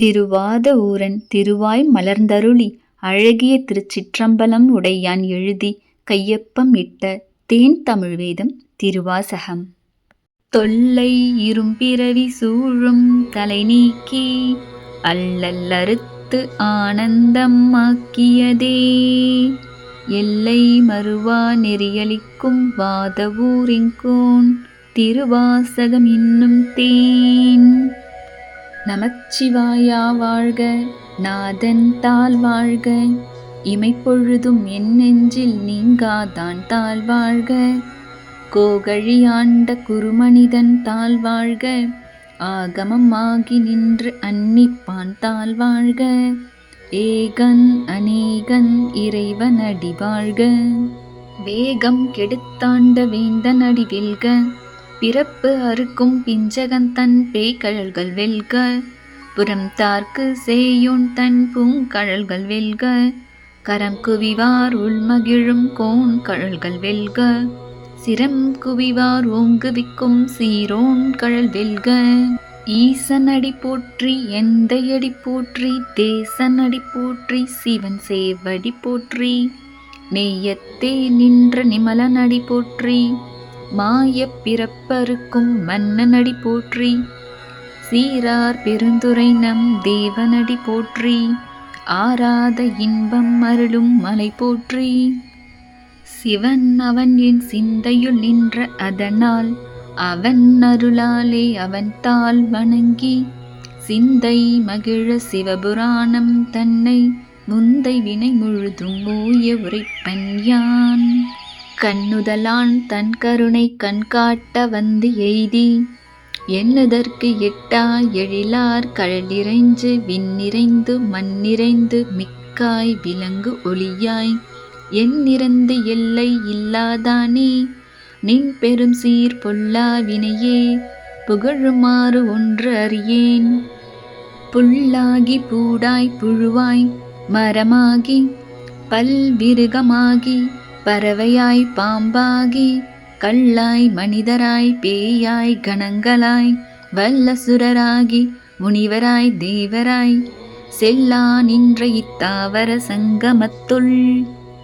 திருவாத ஊரன் திருவாய் மலர்ந்தருளி அழகிய திருச்சிற்றம்பலம் உடையான் எழுதி கையொப்பம் இட்ட தேன் தமிழ் வேதம் திருவாசகம். தொல்லை இரும்பிறவி சூழும் தலை நீக்கி அல்லல்லறுத்து ஆனந்தம் ஆக்கியதே. எல்லை மறுவா நெறியளிக்கும் வாதவூரிங்கோன் திருவாசகம் இன்னும் தேன். நமச்சிவாயா வாழ்க நாதன் தாள் வாழ்க. இமைப்பொழுதும் என் நெஞ்சில் நீங்காதான் தாழ் வாழ்க. கோகழி ஆண்ட குருமனிதன் தாள் வாழ்க. ஆகமம் ஆகி நின்று அன்னிப்பான் தாள் வாழ்க. ஏகன் அநேகன் இறைவன் அடி வாழ்க. வேகம் கெடுத்தாண்ட வேந்தன் அடி வெல்க. பிறப்பு அறுக்கும் பிஞ்சகன் தன் பேய்கழல்கள் வெல்க. புறம் தார்க்கு சேயோன் தன் பூங்கழல்கள் வெல்க. கரம் குவிவார் உள்மகிழும் கோன் கழல்கள் வெல்க. சிரம் குவிவார் ஓங்குவிக்கும் சீரோன் கழல் வெல்க. ஈசன் அடி போற்றி எந்தையடி போற்றி தேசன் அடி போற்றி சிவன் சேவடி போற்றி. நெய்யத்தே நின்ற நிமலன் அடி போற்றி. மாயப் பிறப்பறுக்கும் மன்னனடி போற்றி. சீரார் பெருந்துரை நம் தேவனடி போற்றி. ஆராத இன்பம் அருளும் மலை போற்றி. சிவன் அவன் என் சிந்தையுள் நின்ற அதனால் அவன் அருளாலே அவன் தாள் வணங்கி சிந்தை மகிழ சிவபுராணம் தன்னை முந்தை வினை முழுதும் ஓய உரைப்பன் யான். கண்ணுதலான் தன் கருணை கண்காட்ட வந்து எய்தி எண்ணுதற்கு எட்டா எழிலார் கழலிறைஞ்சு விண்ணிறைந்து மண்ணிறைந்து மிக்காய் விலங்கு ஒளியாய் எண்ணிறந்து எல்லை இல்லாதானே நின் பெரும் சீர் பொல்லா வினையே புகழுமாறு ஒன்று அறியேன். புல்லாகி பூடாய் புழுவாய் மரமாகி பல்விருகமாகி பறவையாய் பாம்பாகி கல்லாய் மனிதராய் பேயாய் கணங்களாய் வல்லசுரராகி முனிவராய் தேவராய் செல்லா நின்ற இத்தாவர சங்கமத்துள்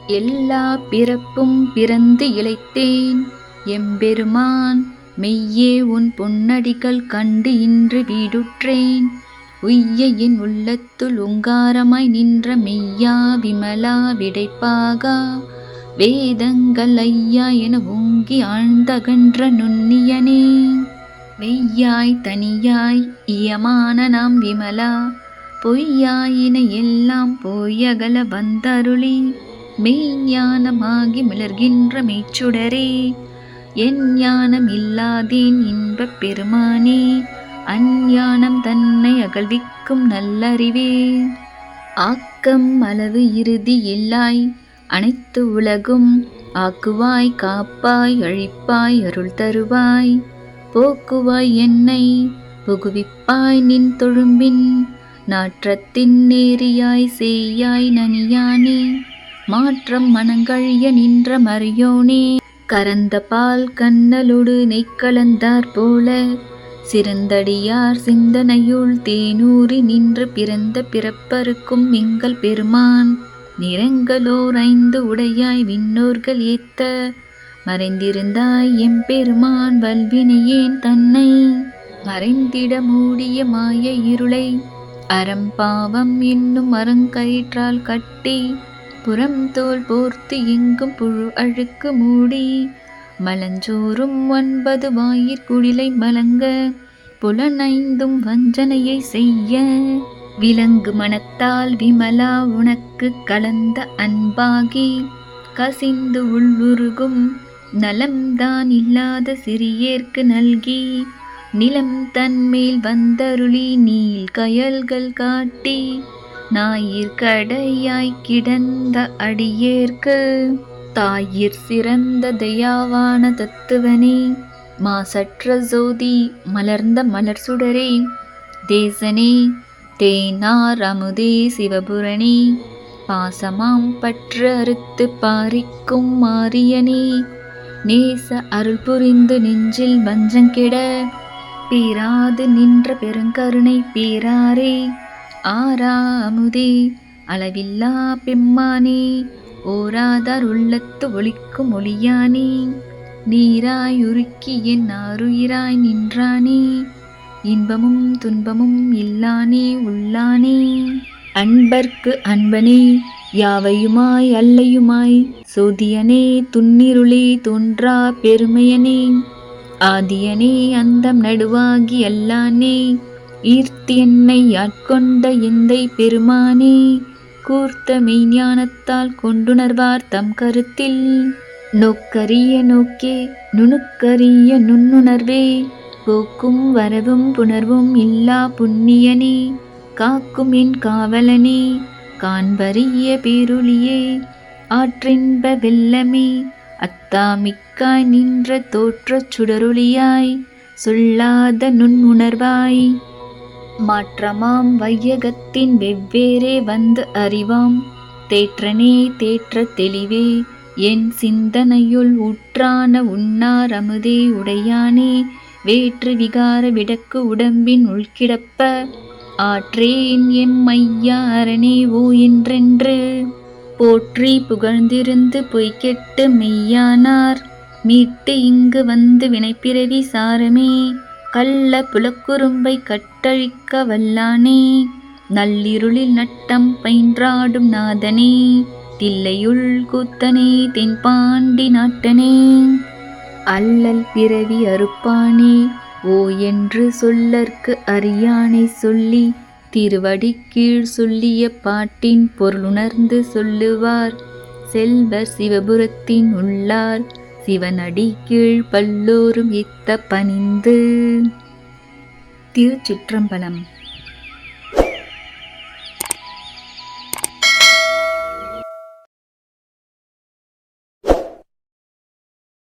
எல்லா பிறப்பும் பிறந்து இழைத்தேன். எம்பெருமான் மெய்யே உன் பொன்னடிகள் கண்டு இன்று வீடுற்றேன். உய்ய என் உள்ளத்துள் உங்காரமாய் நின்ற மெய்யா விமலா விடைப்பாகா வேதங்கள் ஐயா என ஓங்கி ஆழ்ந்தகன்ற நுண்ணியனே. மெய்யாய் தனியாய் இயமான நாம் விமலா. பொய்யாயின எல்லாம் போயகல வந்தருளி. மெய்ஞானமாகி மிளர்கின்ற மெய்ச்சுடரே. என் ஞானம் இல்லாதேன் இன்பப் பெருமானே. அஞ்ஞானம் தன்னை அகழ்விக்கும் நல்லறிவே. ஆக்கம் அளவு இறுதி இல்லாய் அனைத்து உலகும் ஆக்குவாய் காப்பாய் அழிப்பாய் அருள் தருவாய். போக்குவாய் என்னை புகுவிப்பாய் நின் தொழும்பின். நாற்றத்தின் நேரியாய் செய்யாய் நனியானே. மாற்றம் மனங்கழிய நின்ற மறியோனே. கரந்த பால் கண்ணலொடு நெய்க்கலந்தார் போல. சிறந்தடியார் சிந்தனையுள் தேனூறி நின்று பிறந்த பிறப்பருக்கும் எங்கள் பெருமான். நிறங்களோர் ஐந்து உடையாய் விண்ணோர்கள் ஏத்த. மறைந்திருந்தாய் எம்பெருமான் வல்வினையேன் தன்னை. மறைந்திட மூடிய மாய இருளை அறம்பாவம் என்னும் அறங்கயிற்றால் கட்டி. புறம் தோல் போர்த்து எங்கும் புழு அழுக்கு மூடி. மலஞ்சோறும் ஒன்பது வாயிற்குடிலை மலங்க. புலனைந்தும் வஞ்சனையை செய்ய. விலங்கு மனத்தால் விமலா உனக்கு கலந்த அன்பாகி. கசிந்து உள்ளுருகும் நலம்தான் இல்லாத சிறியேற்கு நல்கி. நிலம் தன்மேல் வந்தருளி நீல் கயல்கள் காட்டி. ஞாயிற் கடையாய் கிடந்த அடியேற்கு. தாயிற் சிறந்த தயாவான தத்துவனே. மாசற்ற ஜோதி மலர்ந்த மலர் சுடரே தேசனே தேனார் அமுதே சிவபுரணி. பாசமாம் பற்று அறுத்து பாரிக்கும் மாரியனே. நேச அருள் புரிந்து நெஞ்சில் வஞ்சங்கிட பேராது நின்ற பெருங்கருணை பீராரே. ஆரா அமுதே அளவில்லா பெம்மானே. ஓராதார் உள்ளத்து ஒளிக்கும் ஒளியானே. நீராய் உருக்கி என் ஆருயிராய் நின்றானே. இன்பமும் துன்பமும் இல்லானே உள்ளானே. அன்பர்க்கு அன்பனே யாவையுமாய் அல்லையுமாய்? சோதியனே துன்னிருளே தோன்றா பெருமையனே. ஆதியனே அந்தம் நடுவாகி அல்லானே ஈர்த்தி என்னை ஆட்கொண்ட எந்தை பெருமானே. கூர்த்த மெய்ஞானத்தால் கொண்டுணர்வார் தம் கருத்தில். நோக்கரிய நோக்கே நுணுக்கரிய நுண்ணுணர்வே. போக்கும் வரவும் புணர்வும் இல்லா புண்ணியனே காக்கும் என் காவலனே காண்பறிய பேருளியே ஆற்றின்ப வெல்லமே அத்தாமிக்காய் நின்ற தோற்றச் சுடருளியாய் சொல்லாத நுண்ணுணர்வாய். மாற்றமாம் வையகத்தின் வெவ்வேறே வந்து அறிவாம் தேற்றனே தேற்ற தெளிவே என் சிந்தனையுள் உற்றான உண்ணாரமுதே உடையானே வேற்று விகார விடக்கு உடம்பின் உள்கிடப்ப ஆற்றேன் எம் ஐயா அரணே ஓ என்றென்று. போற்றி புகழ்ந்திருந்து பொய்கெட்டு மெய்யானார் மீட்டு இங்கு வந்து வினைப்பிறவி சாரமே. கள்ள புலக்குறும்பை கட்டழிக்க வல்லானே நள்ளிருளில் நட்டம் பயின்றாடும் நாதனே. தில்லையுள் கூத்தனே தென்பாண்டி நாட்டனே. அல்லல் பிறவி அறுப்பானே? ஓ என்று சொல்லற்கு அறியானை சொல்லி திருவடி கீழ் சொல்லிய பாட்டின் பொருளுணர்ந்து சொல்லுவார். செல்வர் சிவபுரத்தின் உள்ளார் சிவனடி கீழ் பல்லோரும் இத்த பணிந்து. திருச்சிற்றம்பலம்